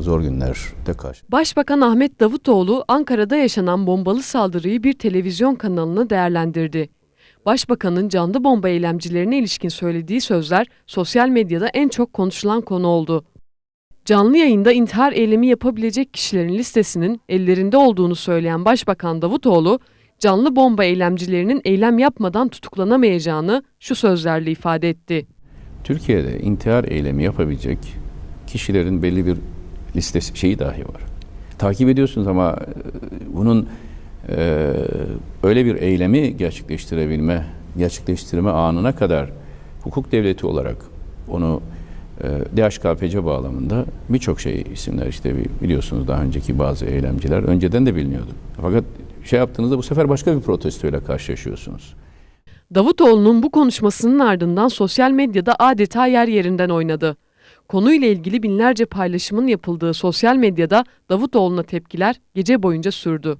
zor günlerde karşı. Başbakan Ahmet Davutoğlu Ankara'da yaşanan bombalı saldırıyı bir televizyon kanalına değerlendirdi. Başbakanın canlı bomba eylemcilerine ilişkin söylediği sözler sosyal medyada en çok konuşulan konu oldu. Canlı yayında intihar eylemi yapabilecek kişilerin listesinin ellerinde olduğunu söyleyen Başbakan Davutoğlu, canlı bomba eylemcilerinin eylem yapmadan tutuklanamayacağını şu sözlerle ifade etti. Türkiye'de intihar eylemi yapabilecek kişilerin belli bir listesi şeyi dahi var. Takip ediyorsunuz ama e, bunun e, öyle bir eylemi gerçekleştirebilme, gerçekleştirme anına kadar hukuk devleti olarak onu e, DHKPC bağlamında birçok şey isimler işte bi- biliyorsunuz daha önceki bazı eylemciler önceden de biliniyordu. Fakat şey yaptığınızda bu sefer başka bir protestoyla karşılaşıyorsunuz. Davutoğlu'nun bu konuşmasının ardından sosyal medyada adeta yer yerinden oynadı. Konuyla ilgili binlerce paylaşımın yapıldığı sosyal medyada Davutoğlu'na tepkiler gece boyunca sürdü.